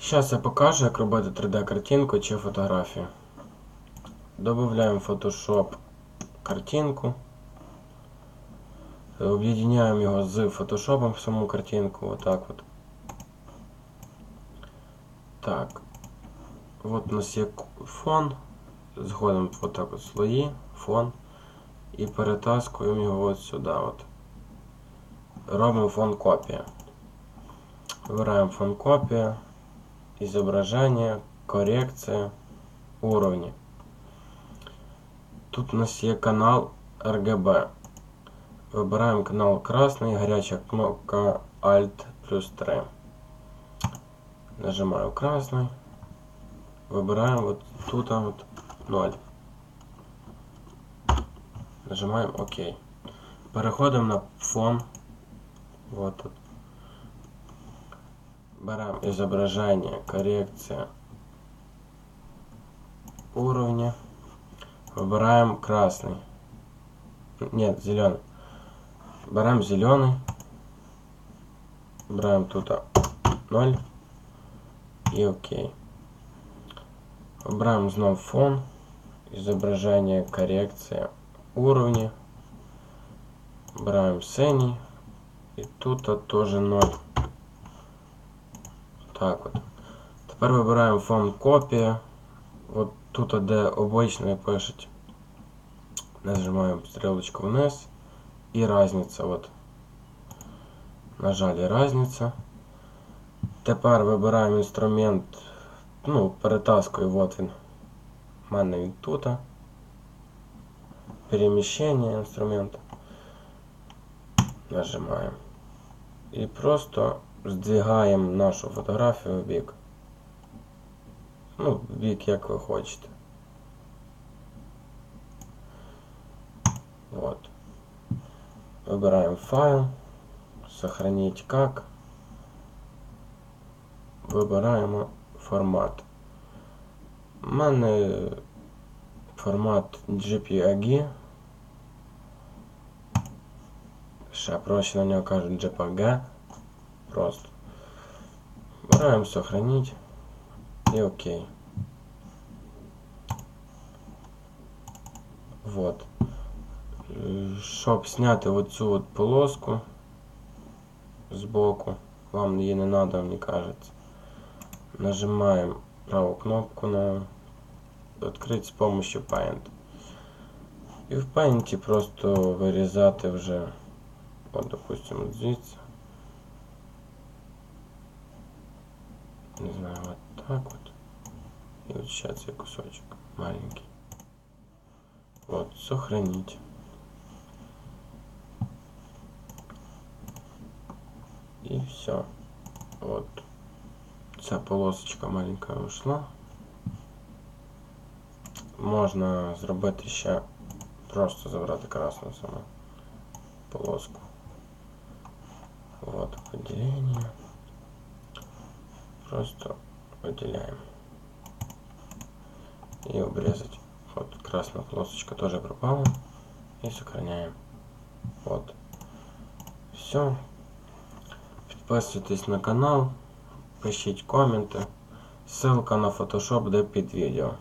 Зараз я покажу, як робити 3D-картинку чи фотографію. Добавляємо в Photoshop картинку. Об'єднаємо його з Photoshop в саму картинку. Отак от. Так. От у нас є фон. Згодом отак от слої, фон. І перетаскуємо його от сюди. От. Робимо фон копія. Вибираємо фон копія. Изображение, коррекция, уровни. Тут у нас є канал RGB. Вибираємо канал красний, гаряча кнопка Alt плюс 3. Нажимаю красный. Вибираємо вот тут вот 0. Нажимаємо ОК. Переходимо на фон. Вот тут. Берем изображение, коррекция уровня. Выбираем красный. Нет, зеленый. Берем зеленый. Берем тут 0 и ОК. Выбираем снова фон, изображение, коррекция уровня. Берем синий. И тут тоже 0 Так от. Тепер вибираємо фон копія. От тут, де обично пишуть. Нажимаємо стрілочку вниз. І разниця. От. Нажали разниця. Тепер вибираємо інструмент. Ну, перетаскую, от він. У мене він тут. Переміщення інструмента. Нажимаємо. І просто здвигаємо нашу фотографію в бік. Ну, в бік, як ви хочете. Вот. Выбираем файл, сохранить как. Вибираємо формат. У мене формат JPEG. Ще проще на нього кажуть JPG. Просто. Выбираем сохранить. И окей. Вот. Щоб зняти оцю от полоску збоку, вам її не треба, мені кажеться. Нажимаємо праву кнопку на відкрити з допомогою Paint. І в Paint просто вирізати вже, от, допустимо, звідси. Не знаю, вот так вот. И вот сейчас я кусочек маленький. Вот, сохранить. И все. Вот. Ця полосочка маленька ушла. Можна зробити ще просто забрати красну саму полоску. Вот, выделение. Просто выделяем. И обрезать. Вот красная полосочка тоже пропала. И сохраняем. Вот. Все. Подписывайтесь на канал. Пишите комменты. Ссылка на Photoshop де під відео.